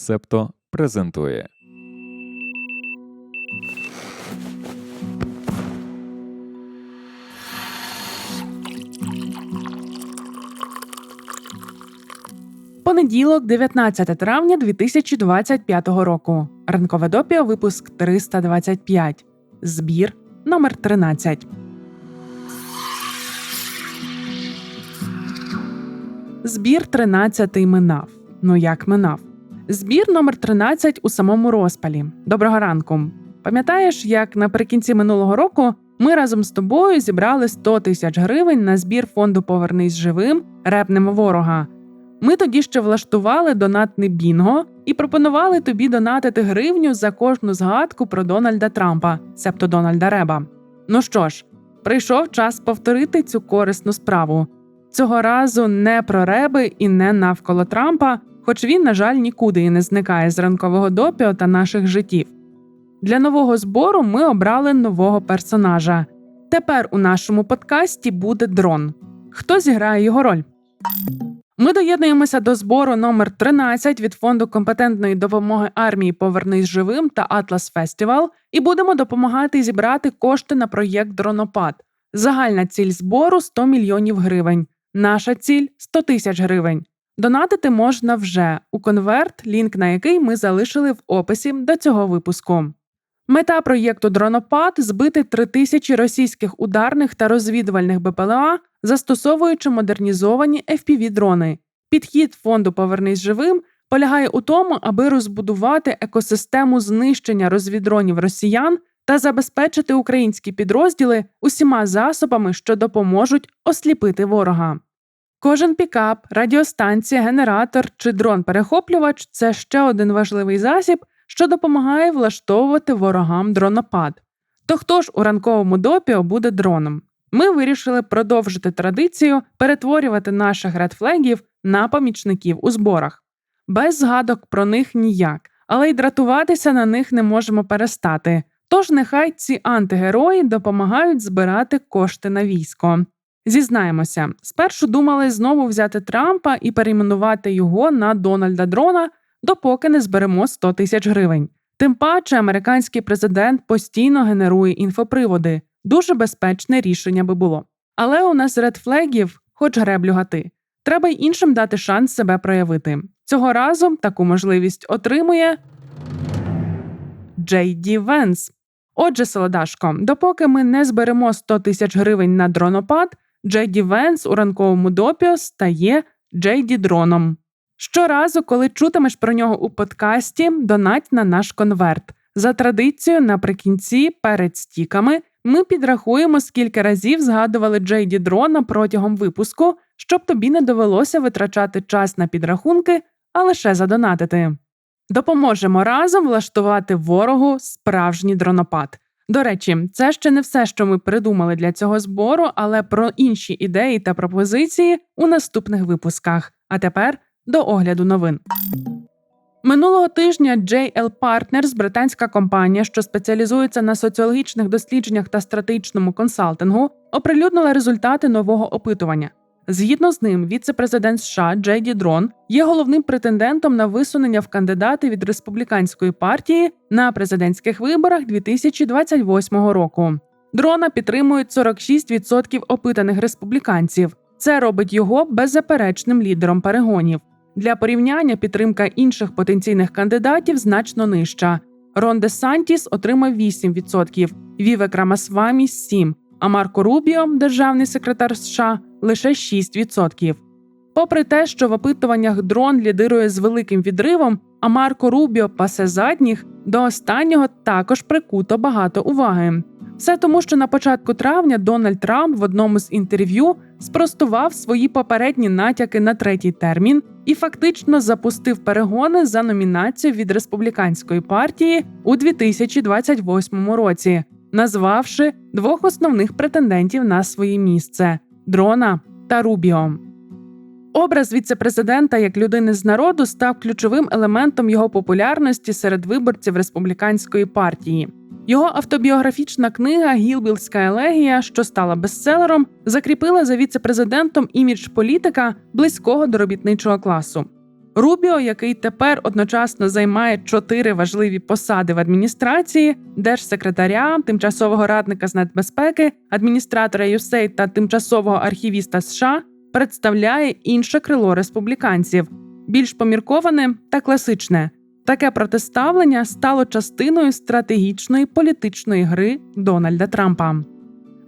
Септо презентує. Понеділок, 19 травня 2025 року. Ранкове допіо, випуск 325. Збір номер 13. Збір 13 минав. Ну як минав? Збір номер 13 у самому розпалі. Доброго ранку. Пам'ятаєш, як наприкінці минулого року ми разом з тобою зібрали 100 тисяч гривень на збір фонду Повернись живим репнемо ворога. Ми тоді ще влаштували донатний бінго і пропонували тобі донатити гривню за кожну згадку про Дональда Трампа, себто Дональда Реба. Ну що ж, прийшов час повторити цю корисну справу. Цього разу не про реби і не навколо Трампа, хоч він, на жаль, нікуди і не зникає з ранкового допіо та наших життів. Для нового збору ми обрали нового персонажа. Тепер у нашому подкасті буде дрон. Хто зіграє його роль? Ми доєднуємося до збору номер 13 від фонду компетентної допомоги армії Повернись живим та Атлас Фестивал і будемо допомагати зібрати кошти на проєкт Дронопад. Загальна ціль збору 100 мільйонів гривень. Наша ціль 100 тисяч гривень. Донатити можна вже у конверт, лінк на який ми залишили в описі до цього випуску. Мета проєкту Дронопад збити 3000 російських ударних та розвідувальних БПЛА, застосовуючи модернізовані FPV-дрони. Підхід фонду Повернись живим полягає у тому, аби розбудувати екосистему знищення розвіддронів росіян та забезпечити українські підрозділи усіма засобами, що допоможуть осліпити ворога. Кожен пікап, радіостанція, генератор чи дрон-перехоплювач це ще один важливий засіб, що допомагає влаштовувати ворогам дронопад. То хто ж у ранковому допіо буде дроном? Ми вирішили продовжити традицію перетворювати наших редфлегів на помічників у зборах. Без згадок про них ніяк, але й дратуватися на них не можемо перестати. Тож нехай ці антигерої допомагають збирати кошти на військо. Зізнаємося, спершу думали знову взяти Трампа і перейменувати його на Дональда Дрона, допоки не зберемо 100 тисяч гривень. Тим паче, американський президент постійно генерує інфоприводи. Дуже безпечне рішення би було. Але у нас редфлегів, хоч греблю гати. Треба й іншим дати шанс себе проявити. Цього разу таку можливість отримує Джей Ді Венс. Отже, Солодашко, допоки ми не зберемо 100 тисяч гривень на дронопад, Джей Ді Венс у ранковому допіо стає Джей Ді Дроном. Щоразу, коли чутимеш про нього у подкасті, донать на наш конверт. За традицією, наприкінці, перед стіками, ми підрахуємо, скільки разів згадували Джейді Дрона протягом випуску, щоб тобі не довелося витрачати час на підрахунки, а лише задонатити. Допоможемо разом влаштувати ворогу справжній дронопад. До речі, це ще не все, що ми придумали для цього збору, але про інші ідеї та пропозиції у наступних випусках. А тепер до огляду новин. Минулого тижня JL Partners, британська компанія, що спеціалізується на соціологічних дослідженнях та стратегічному консалтингу, оприлюднила результати нового опитування. Згідно з ним, віце-президент США Джейді Дрон є головним претендентом на висунення в кандидати від республіканської партії на президентських виборах 2028 року. Дрона підтримують 46% опитаних республіканців. Це робить його беззаперечним лідером перегонів. Для порівняння підтримка інших потенційних кандидатів значно нижча. Рон Де Сантіс отримав 8%, Вівек Рамасвамі – 7%, а Марко Рубіо, державний секретар США, лише 6%. Попри те, що в опитуваннях дрон лідирує з великим відривом, а Марко Рубіо пасе задніх, до останнього також прикуто багато уваги. Все тому, що на початку травня Дональд Трамп в одному з інтерв'ю спростував свої попередні натяки на третій термін і фактично запустив перегони за номінацію від республіканської партії у 2028 році, назвавши двох основних претендентів на своє місце дрона та Рубіо. Образ віце-президента як людини з народу став ключовим елементом його популярності серед виборців республіканської партії. Його автобіографічна книга Гілбілська елегія, що стала бестселером, закріпила за віце-президентом імідж політика близького до робітничого класу. Рубіо, який тепер одночасно займає чотири важливі посади в адміністрації: держсекретаря, тимчасового радника з нацбезпеки, адміністратора USAID та тимчасового архівіста США, представляє інше крило республіканців, більш помірковане та класичне. Таке протиставлення стало частиною стратегічної політичної гри Дональда Трампа.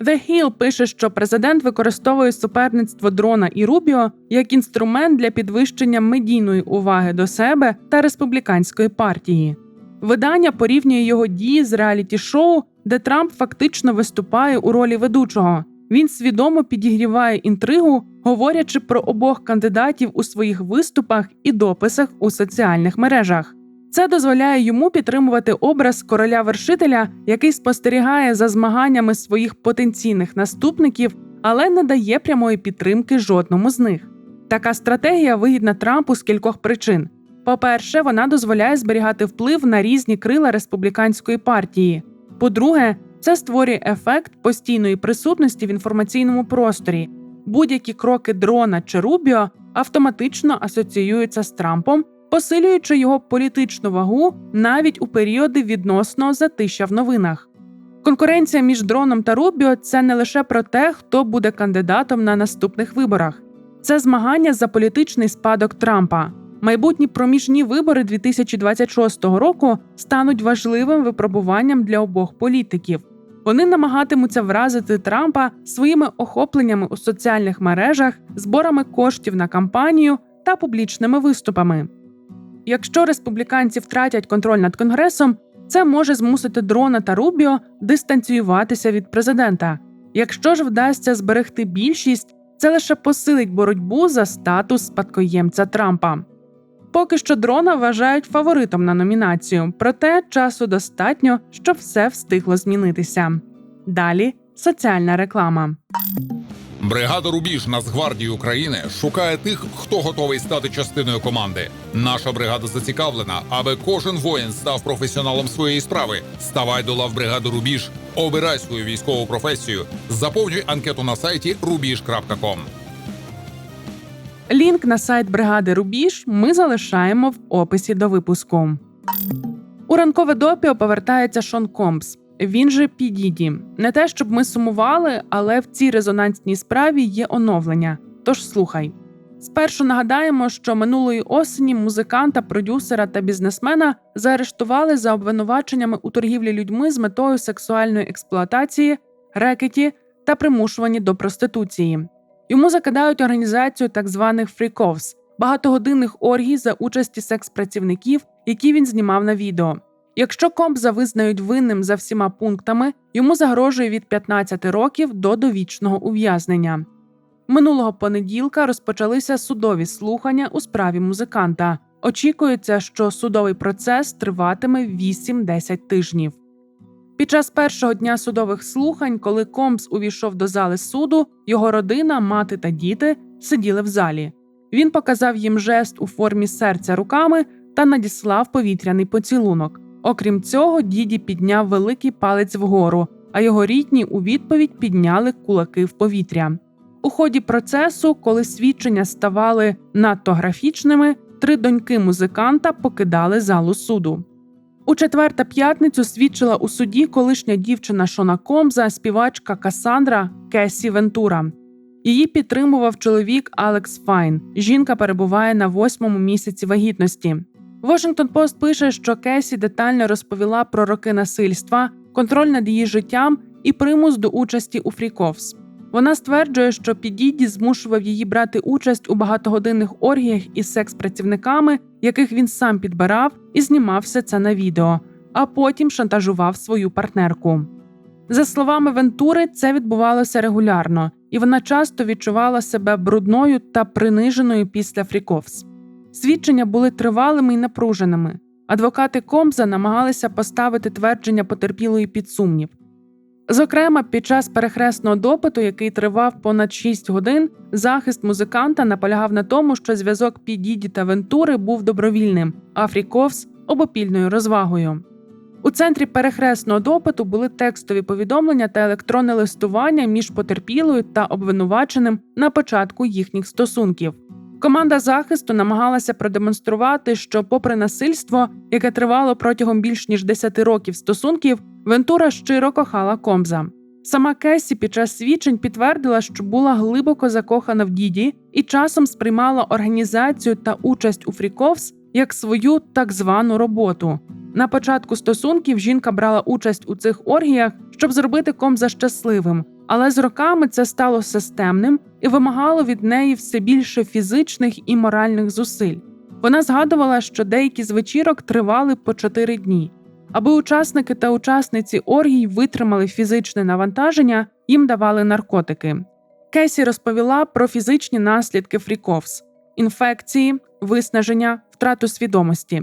The Hill пише, що президент використовує суперництво дрона і Рубіо як інструмент для підвищення медійної уваги до себе та республіканської партії. Видання порівнює його дії з реаліті-шоу, де Трамп фактично виступає у ролі ведучого. Він свідомо підігріває інтригу, говорячи про обох кандидатів у своїх виступах і дописах у соціальних мережах. Це дозволяє йому підтримувати образ короля вершителя, який спостерігає за змаганнями своїх потенційних наступників, але не дає прямої підтримки жодному з них. Така стратегія вигідна Трампу з кількох причин. По-перше, вона дозволяє зберігати вплив на різні крила республіканської партії. По-друге, це створює ефект постійної присутності в інформаційному просторі. Будь-які кроки дрона чи Рубіо автоматично асоціюються з Трампом, посилюючи його політичну вагу навіть у періоди відносного затища в новинах. Конкуренція між дроном та Рубіо це не лише про те, хто буде кандидатом на наступних виборах, це змагання за політичний спадок Трампа. Майбутні проміжні вибори 2026 року стануть важливим випробуванням для обох політиків. Вони намагатимуться вразити Трампа своїми охопленнями у соціальних мережах, зборами коштів на кампанію та публічними виступами. Якщо республіканці втратять контроль над конгресом, це може змусити дрона та Рубіо дистанціюватися від президента. Якщо ж вдасться зберегти більшість, це лише посилить боротьбу за статус спадкоємця Трампа. Поки що дрона вважають фаворитом на номінацію, проте часу достатньо, щоб все встигло змінитися. Далі соціальна реклама. Бригада Рубіж Нацгвардії України шукає тих, хто готовий стати частиною команди. Наша бригада зацікавлена, аби кожен воїн став професіоналом своєї справи. Ставай до лав бригади Рубіж, обирай свою військову професію, заповнюй анкету на сайті rubiж.com. Лінк на сайт бригади Рубіж ми залишаємо в описі до випуску. У ранкове допіо повертається Шон Компс. Він же Підіді. Не те, щоб ми сумували, але в цій резонансній справі є оновлення. Тож слухай. Спершу нагадаємо, що минулої осені музиканта, продюсера та бізнесмена заарештували за обвинуваченнями у торгівлі людьми з метою сексуальної експлуатації, рекеті та примушуванні до проституції. Йому закидають організацію так званих фріковс багатогодинних оргій за участі секс-працівників, які він знімав на відео. Якщо Компза визнають винним за всіма пунктами, йому загрожує від 15 років до довічного ув'язнення. Минулого понеділка розпочалися судові слухання у справі музиканта. Очікується, що судовий процес триватиме 8-10 тижнів. Під час першого дня судових слухань, коли Компс увійшов до зали суду, його родина, мати та діти сиділи в залі. Він показав їм жест у формі серця руками та надіслав повітряний поцілунок. Окрім цього, діді підняв великий палець вгору, а його рідні у відповідь підняли кулаки в повітря. У ході процесу, коли свідчення ставали надто графічними, три доньки музиканта покидали залу суду. У четвер та п'ятницю свідчила у суді колишня дівчина Шона Комза, співачка Касандра Кесі Вентура. Її підтримував чоловік Алекс Файн. Жінка перебуває на восьмому місяці вагітності. Washington Post пише, що Кесі детально розповіла про роки насильства, контроль над її життям і примус до участі у фріковс. Вона стверджує, що Підіді змушував її брати участь у багатогодинних оргіях із секс-працівниками, яких він сам підбирав і знімав все це на відео, а потім шантажував свою партнерку. За словами Вентури, це відбувалося регулярно, і вона часто відчувала себе брудною та приниженою після фріковс. Свідчення були тривалими і напруженими. Адвокати Комза намагалися поставити твердження потерпілої під сумнів. Зокрема, під час перехресного допиту, який тривав понад 6 годин, захист музиканта наполягав на тому, що зв'язок Підіді та Вентури був добровільним, а Фріковс обопільною розвагою. У центрі перехресного допиту були текстові повідомлення та електронне листування між потерпілою та обвинуваченим на початку їхніх стосунків. Команда захисту намагалася продемонструвати, що, попри насильство, яке тривало протягом більш ніж 10 років стосунків, Вентура щиро кохала Комза. Сама Кесі під час свідчень підтвердила, що була глибоко закохана в діді і часом сприймала організацію та участь у Фріковс як свою так звану роботу. На початку стосунків жінка брала участь у цих оргіях, щоб зробити Комза щасливим, але з роками це стало системним і вимагало від неї все більше фізичних і моральних зусиль. Вона згадувала, що деякі з вечірок тривали по чотири дні. Аби учасники та учасниці оргій витримали фізичне навантаження, їм давали наркотики. Кесі розповіла про фізичні наслідки фріковс інфекції, виснаження, втрату свідомості.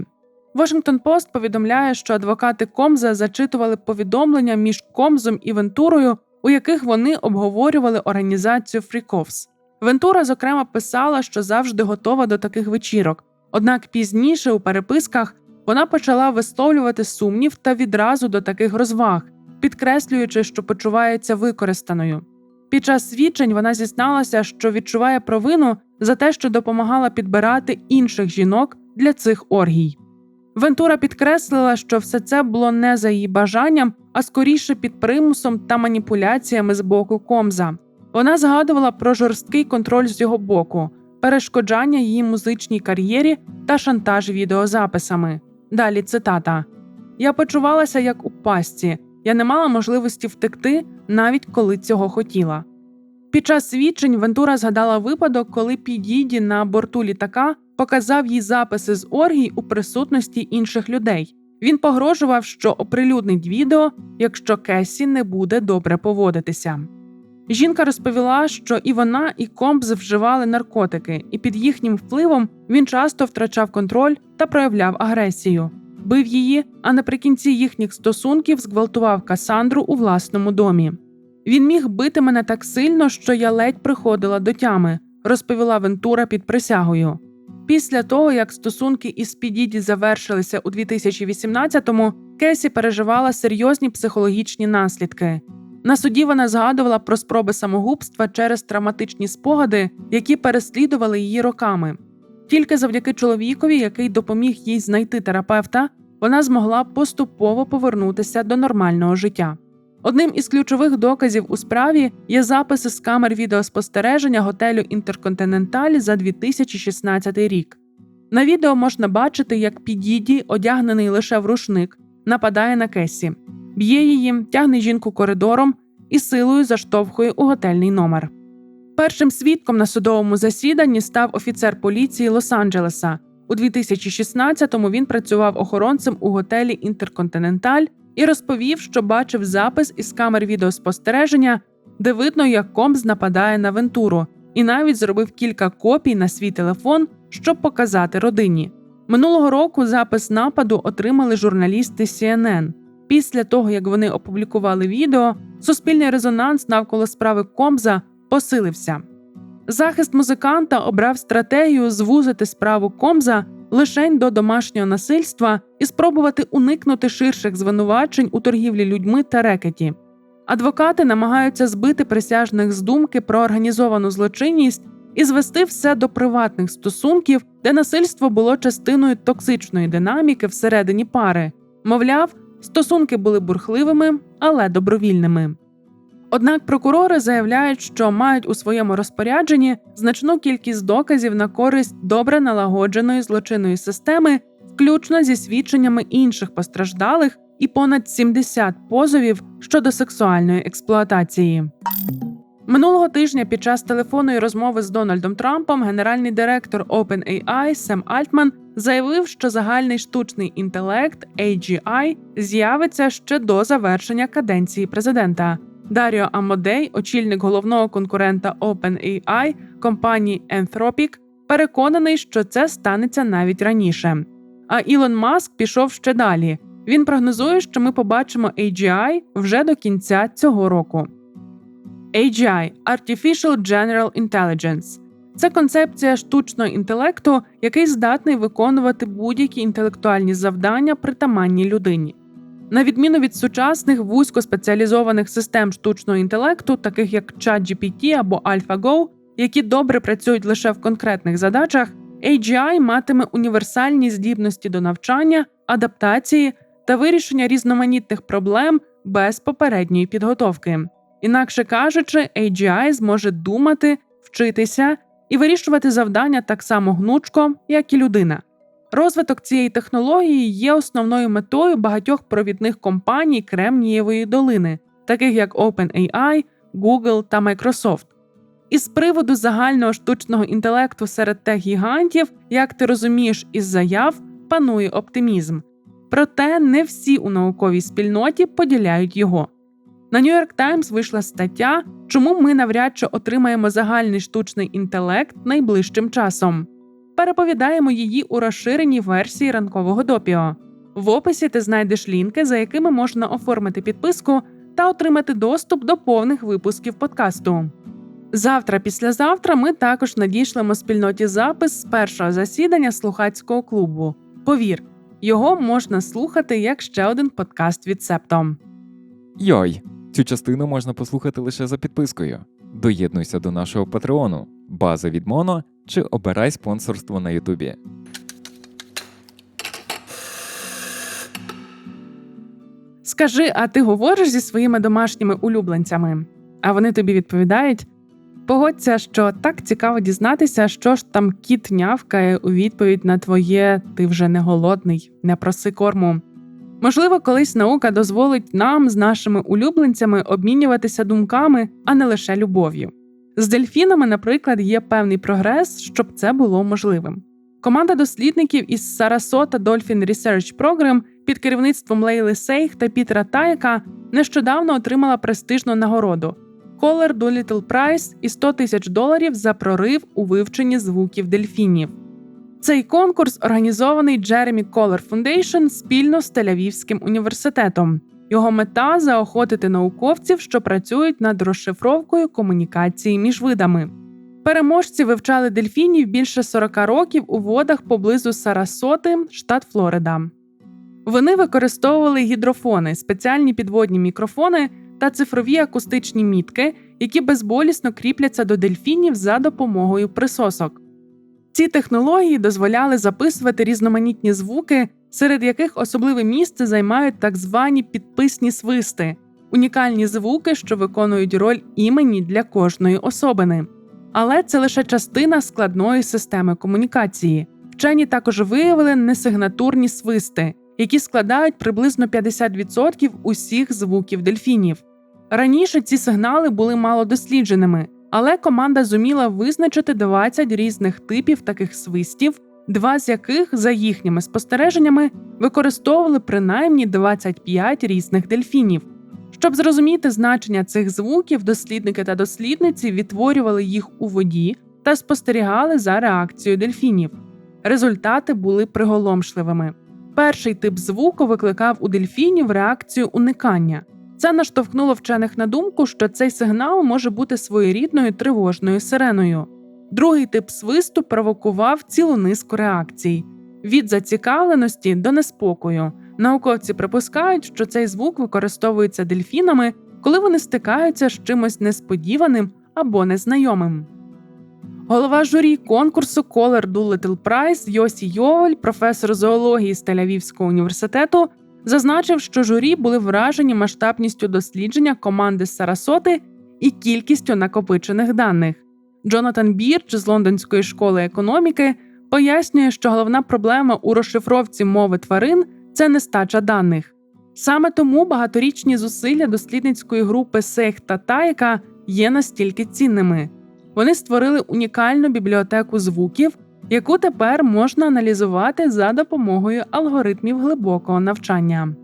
Washington Post повідомляє, що адвокати Комза зачитували повідомлення між Комзом і Вентурою, у яких вони обговорювали організацію Фріковс. Вентура, зокрема, писала, що завжди готова до таких вечірок. Однак пізніше у переписках вона почала висловлювати сумнів та відразу до таких розваг, підкреслюючи, що почувається використаною. Під час свідчень вона зізналася, що відчуває провину за те, що допомагала підбирати інших жінок для цих оргій. Вентура підкреслила, що все це було не за її бажанням, а скоріше під примусом та маніпуляціями з боку Комза. Вона згадувала про жорсткий контроль з його боку, перешкоджання її музичній кар'єрі та шантаж відеозаписами. Далі цитата: Я почувалася як у пастці, я не мала можливості втекти, навіть коли цього хотіла. Під час свідчень Вентура згадала випадок, коли Підіді на борту літака показав їй записи з оргій у присутності інших людей. Він погрожував, що оприлюднить відео, якщо Кесі не буде добре поводитися. Жінка розповіла, що і вона, і Компс вживали наркотики, і під їхнім впливом він часто втрачав контроль та проявляв агресію, бив її, а наприкінці їхніх стосунків зґвалтував Касандру у власному домі. Він міг бити мене так сильно, що я ледь приходила до тями, розповіла Вентура під присягою. Після того, як стосунки із Підіді завершилися у 2018-му, Кесі переживала серйозні психологічні наслідки. На суді вона згадувала про спроби самогубства через травматичні спогади, які переслідували її роками. Тільки завдяки чоловікові, який допоміг їй знайти терапевта, вона змогла поступово повернутися до нормального життя. Одним із ключових доказів у справі є записи з камер відеоспостереження готелю Інтерконтиненталь за 2016 рік. На відео можна бачити, як Підіді, одягнений лише в рушник, нападає на Кесі, б'є її, тягне жінку коридором і силою заштовхує у готельний номер. Першим свідком на судовому засіданні став офіцер поліції Лос-Анджелеса. У 2016-му він працював охоронцем у готелі Інтерконтиненталь і розповів, що бачив запис із камер відеоспостереження, де видно, як Комс нападає на Вентуру, і навіть зробив кілька копій на свій телефон, щоб показати родині. Минулого року запис нападу отримали журналісти CNN. Після того, як вони опублікували відео, суспільний резонанс навколо справи Комза посилився. Захист музиканта обрав стратегію звузити справу Комза лишень до домашнього насильства і спробувати уникнути ширших звинувачень у торгівлі людьми та рекеті. Адвокати намагаються збити присяжних з думки про організовану злочинність і звести все до приватних стосунків, де насильство було частиною токсичної динаміки всередині пари. Мовляв, стосунки були бурхливими, але добровільними. Однак прокурори заявляють, що мають у своєму розпорядженні значну кількість доказів на користь добре налагодженої злочинної системи, включно зі свідченнями інших постраждалих і понад 70 позовів щодо сексуальної експлуатації. Минулого тижня під час телефонної розмови з Дональдом Трампом генеральний директор OpenAI Сем Альтман заявив, що загальний штучний інтелект AGI з'явиться ще до завершення каденції президента. Даріо Амодей, очільник головного конкурента OpenAI компанії Anthropic, переконаний, що це станеться навіть раніше. А Ілон Маск пішов ще далі. Він прогнозує, що ми побачимо AGI вже до кінця цього року. AGI – Artificial General Intelligence – це концепція штучного інтелекту, який здатний виконувати будь-які інтелектуальні завдання, притаманні людині. На відміну від сучасних вузькоспеціалізованих систем штучного інтелекту, таких як ChatGPT або AlphaGo, які добре працюють лише в конкретних задачах, AGI матиме універсальні здібності до навчання, адаптації та вирішення різноманітних проблем без попередньої підготовки. Інакше кажучи, AGI зможе думати, вчитися і вирішувати завдання так само гнучко, як і людина. Розвиток цієї технології є основною метою багатьох провідних компаній Кремнієвої долини, таких як OpenAI, Google та Microsoft. І з приводу загального штучного інтелекту серед тех-гігантів, як ти розумієш із заяв, панує оптимізм. Проте не всі у науковій спільноті поділяють його. На New York Times вийшла стаття, чому ми навряд чи отримаємо загальний штучний інтелект найближчим часом. Переповідаємо її у розширеній версії ранкового допіо. В описі ти знайдеш лінки, за якими можна оформити підписку та отримати доступ до повних випусків подкасту. Завтра, післязавтра, ми також надішлемо спільноті запис з першого засідання слухацького клубу. Повір, його можна слухати як ще один подкаст від Септом. Йой, цю частину можна послухати лише за підпискою. Доєднуйся до нашого патреону, база від Моно чи обирай спонсорство на Ютубі. Скажи, а ти говориш зі своїми домашніми улюбленцями? А вони тобі відповідають. Погодься, що так цікаво дізнатися, що ж там кіт нявкає у відповідь на твоє ти вже не голодний, не проси корму. Можливо, колись наука дозволить нам з нашими улюбленцями обмінюватися думками, а не лише любов'ю. З дельфінами, наприклад, є певний прогрес, щоб це було можливим. Команда дослідників із Sarasota Dolphin Research Program під керівництвом Лейли Сейх та Пітера Таяка нещодавно отримала престижну нагороду Collar Doolittle Prize і 100 тисяч доларів за прорив у вивченні звуків дельфінів. Цей конкурс організований Джеремі Collar Foundation спільно з Тель-Авівським університетом. Його мета заохотити науковців, що працюють над розшифровкою комунікації між видами. Переможці вивчали дельфінів більше 40 років у водах поблизу Сарасоти, штат Флорида. Вони використовували гідрофони, спеціальні підводні мікрофони та цифрові акустичні мітки, які безболісно кріпляться до дельфінів за допомогою присосок. Ці технології дозволяли записувати різноманітні звуки, серед яких особливе місце займають так звані підписні свисти унікальні звуки, що виконують роль імені для кожної особини. Але це лише частина складної системи комунікації. Вчені також виявили несигнатурні свисти, які складають приблизно 50% усіх звуків дельфінів. Раніше ці сигнали були мало дослідженими, але команда зуміла визначити 20 різних типів таких свистів, два з яких, за їхніми спостереженнями, використовували принаймні 25 різних дельфінів. Щоб зрозуміти значення цих звуків, дослідники та дослідниці відтворювали їх у воді та спостерігали за реакцією дельфінів. Результати були приголомшливими. Перший тип звуку викликав у дельфінів реакцію уникання. Це наштовхнуло вчених на думку, що цей сигнал може бути своєрідною тривожною сиреною. Другий тип свисту провокував цілу низку реакцій від зацікавленості до неспокою. Науковці припускають, що цей звук використовується дельфінами, коли вони стикаються з чимось несподіваним або незнайомим. Голова журі конкурсу Color Doolittle Prize Йосі Йовель, професор зоології з Тель-Авівського університету, зазначив, що журі були вражені масштабністю дослідження команди з Сарасоти і кількістю накопичених даних. Джонатан Бірч з Лондонської школи економіки пояснює, що головна проблема у розшифровці мови тварин це нестача даних. Саме тому багаторічні зусилля дослідницької групи Сейх та Тайка є настільки цінними. Вони створили унікальну бібліотеку звуків, яку тепер можна аналізувати за допомогою алгоритмів глибокого навчання.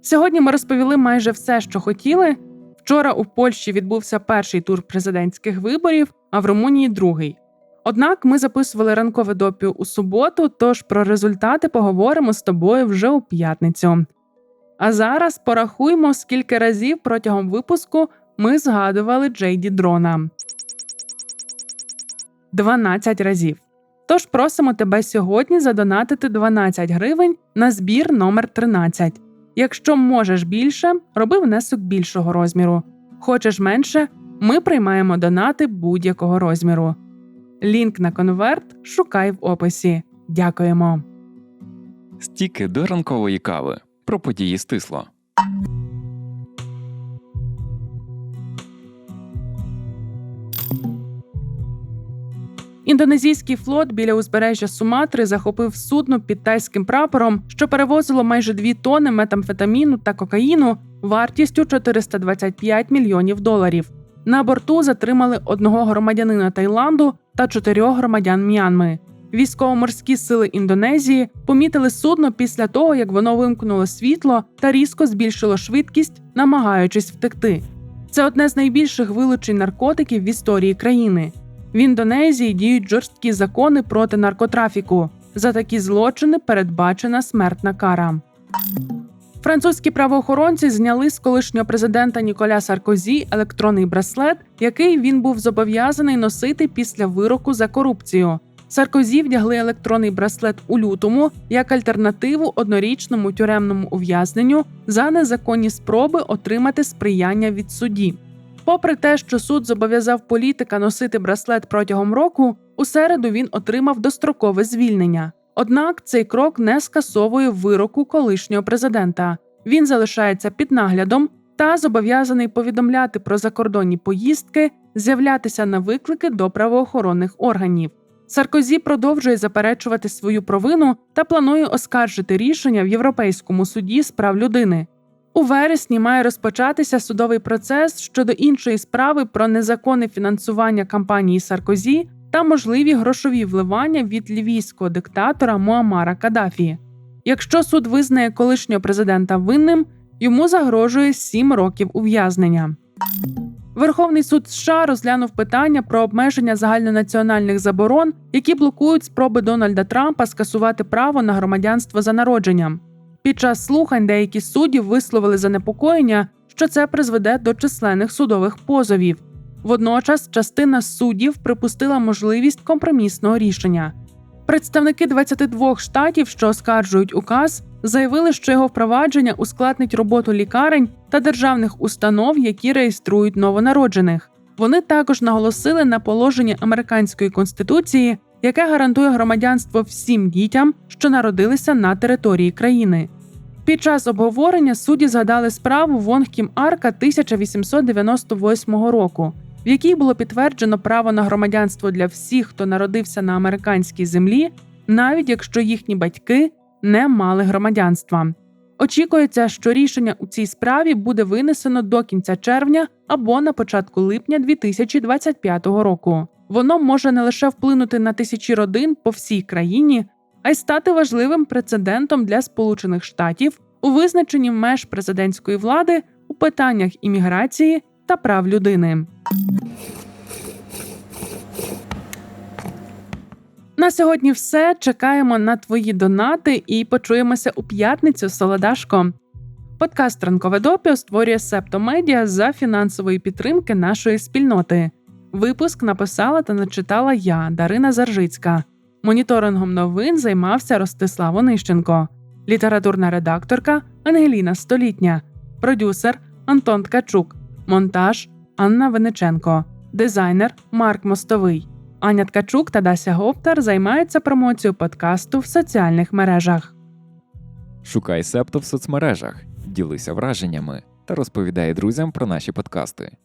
Сьогодні ми розповіли майже все, що хотіли. Вчора у Польщі відбувся перший тур президентських виборів, а в Румунії другий. Однак ми записували ранкове допіо у суботу, тож про результати поговоримо з тобою вже у п'ятницю. А зараз порахуємо, скільки разів протягом випуску ми згадували Джейді Дрона. 12 разів. Тож просимо тебе сьогодні задонатити 12 гривень на збір номер 13. Якщо можеш більше, роби внесок більшого розміру. Хочеш менше, Ми приймаємо донати будь-якого розміру. Лінк на конверт шукай в описі. Дякуємо. Стіки до ранкової кави. Про події стисло. Індонезійський флот біля узбережжя Суматри захопив судно під тайським прапором, що перевозило майже 2 тони метамфетаміну та кокаїну вартістю 425 мільйонів доларів. На борту затримали одного громадянина Таїланду та чотирьох громадян М'янми. Військово-морські сили Індонезії помітили судно після того, як воно вимкнуло світло та різко збільшило швидкість, намагаючись втекти. Це одне з найбільших вилучень наркотиків в історії країни. В Індонезії діють жорсткі закони проти наркотрафіку. За такі злочини передбачена смертна кара. Французькі правоохоронці зняли з колишнього президента Ніколя Саркозі електронний браслет, який він був зобов'язаний носити після вироку за корупцію. Саркозі вдягли електронний браслет у лютому як альтернативу однорічному тюремному ув'язненню за незаконні спроби отримати сприяння від судді. Попри те, що суд зобов'язав політика носити браслет протягом року, у середу він отримав дострокове звільнення. Однак цей крок не скасовує вироку колишнього президента. Він залишається під наглядом та зобов'язаний повідомляти про закордонні поїздки, з'являтися на виклики до правоохоронних органів. Саркозі продовжує заперечувати свою провину та планує оскаржити рішення в Європейському суді з прав людини. У вересні має розпочатися судовий процес щодо іншої справи про незаконне фінансування кампанії Саркозі та можливі грошові вливання від лівійського диктатора Муаммара Каддафі. Якщо суд визнає колишнього президента винним, йому загрожує 7 років ув'язнення. Верховний суд США розглянув питання про обмеження загальнонаціональних заборон, які блокують спроби Дональда Трампа скасувати право на громадянство за народженням. Під час слухань деякі судді висловили занепокоєння, що це призведе до численних судових позовів. Водночас частина суддів припустила можливість компромісного рішення. Представники 22 штатів, що оскаржують указ, заявили, що його впровадження ускладнить роботу лікарень та державних установ, які реєструють новонароджених. Вони також наголосили на положенні американської конституції, яке гарантує громадянство всім дітям, що народилися на території країни. Під час обговорення судді згадали справу Вонг Кім Арка 1898 року, в якій було підтверджено право на громадянство для всіх, хто народився на американській землі, навіть якщо їхні батьки не мали громадянства. Очікується, що рішення у цій справі буде винесено до кінця червня або на початку липня 2025 року. Воно може не лише вплинути на тисячі родин по всій країні, а й стати важливим прецедентом для Сполучених Штатів у визначенні меж президентської влади у питаннях імміграції та прав людини. На сьогодні все. Чекаємо на твої донати і почуємося у п'ятницю, Солодашко. Подкаст Ранкове допіо створює Септомедіа за фінансової підтримки нашої спільноти. Випуск написала та начитала я, Дарина Заржицька. Моніторингом новин займався Ростислав Онищенко, літературна редакторка Ангеліна Столітня, продюсер Антон Ткачук, монтаж Анна Вениченко, дизайнер Марк Мостовий. Аня Ткачук та Дася Говтар займаються промоцією подкасту в соціальних мережах. Шукай септо в соцмережах, ділися враженнями та розповідай друзям про наші подкасти.